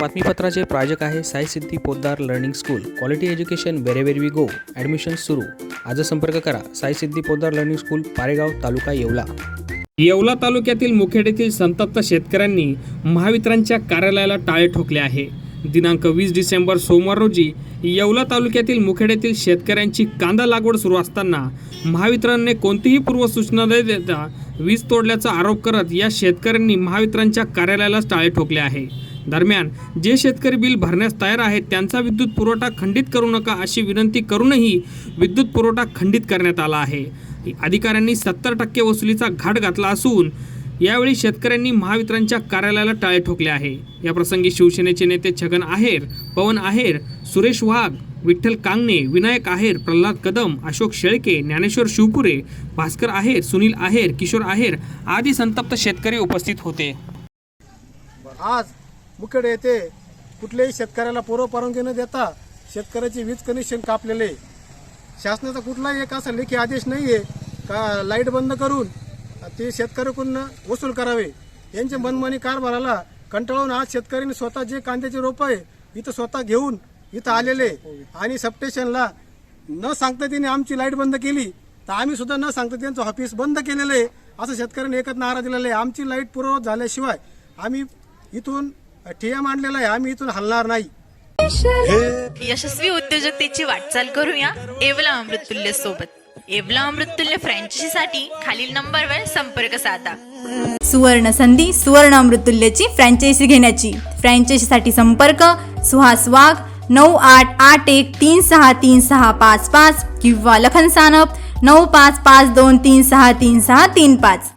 बातमीपत्राचे प्राजक आहे Sai Siddhi Poddar learning school. Quality education wherever we go. Admission सुरू. आज संपर्क करा. Sai Siddhi Poddar learning school Paregaon taluka Yeola. Yeola तालुक्यातील मुखेड येथील संतप्त शेतकऱ्यांनी महावितरणच्या कार्यालयाला टाळे ठोकले आहे. दिनांक वीस डिसेंबर सोमवार रोजी येवला तालुक्यातील मुखेड येथील शेतकऱ्यांची कांदा लागवड सुरू असताना महावितरणने कोणतीही पूर्वसूचना न देता वीज तोडल्याचा आरोप करत या शेतकऱ्यांनी महावितरणच्या कार्यालयालाच टाळे ठोकले आहे. दरम्यान जे शेतकरी बिल भरण्यास तयार आहेत त्यांचा विद्युत पुरवठा खंडित करू नका अशी विनंती करूनही विद्युत पुरवठा खंडित करण्यात आला आहे. अधिकाऱ्यांनी सत्तर टक्के वसुलीचा घाट घातला असून यावेळी शेतकऱ्यांनी महावितरणच्या कार्यालयाला टाळे ठोकले आहे. या प्रसंगी शिवसेनेचे नेते छगन आहेर पवन आहेर सुरेश वाघ विठ्ठल कांगणे विनायक आहेर प्रल्हाद कदम अशोक शेळके ज्ञानेश्वर शिवपुरे भास्कर आहेर सुनील आहेर किशोर आहेर आदी संतप्त शेतकरी उपस्थित होते. आज मुखेड येथे कुठल्याही शेतकऱ्याला पूर्व परवानगी न देता शेतकऱ्याचे वीज कनेक्शन कापलेले शासनाचा कुठलाही एक असा लेखी आदेश नाही आहे का लाइट बंद करून ते शेतकऱ्याकडून वसूल करावे. यांचे मनमानी कारभाराला कंटाळून आज शेतकऱ्यांनी स्वतः जे कांद्याचे रोप आहे इथं स्वतः घेऊन इथं आलेले आणि सबस्टेशनला न सांगता त्यांनी आमची लाइट बंद केली तर आम्ही सुद्धा न सांगता त्यांचं ऑफिस बंद केलेलं आहे. असं शेतकऱ्यांनी एकच नारा दिलेला आहे. आमची लाइट पुरवत झाल्याशिवाय आम्ही इथून ठिया मांडलेला आहे आम्ही इथून हलणार नाही. यशस्वी उद्योजकतेची वाटचाल करूया येवला अमृततुल्य सोबत. येवला अमृततुल्य फ्रँचायझीसाठी खालील नंबरवर संपर्क साधा. सुवर्ण संधी सुवर्ण अमृतुल्यची फ्रँचायझी घेण्याची. फ्रँचायझीसाठी संपर्क सुहास वाघ नऊ आठ आठ एक तीन सहा तीन सहा पाच पाच किंवा लखन सानप नऊ पाच पाच दोन तीन सहा तीन सहा तीन पाच.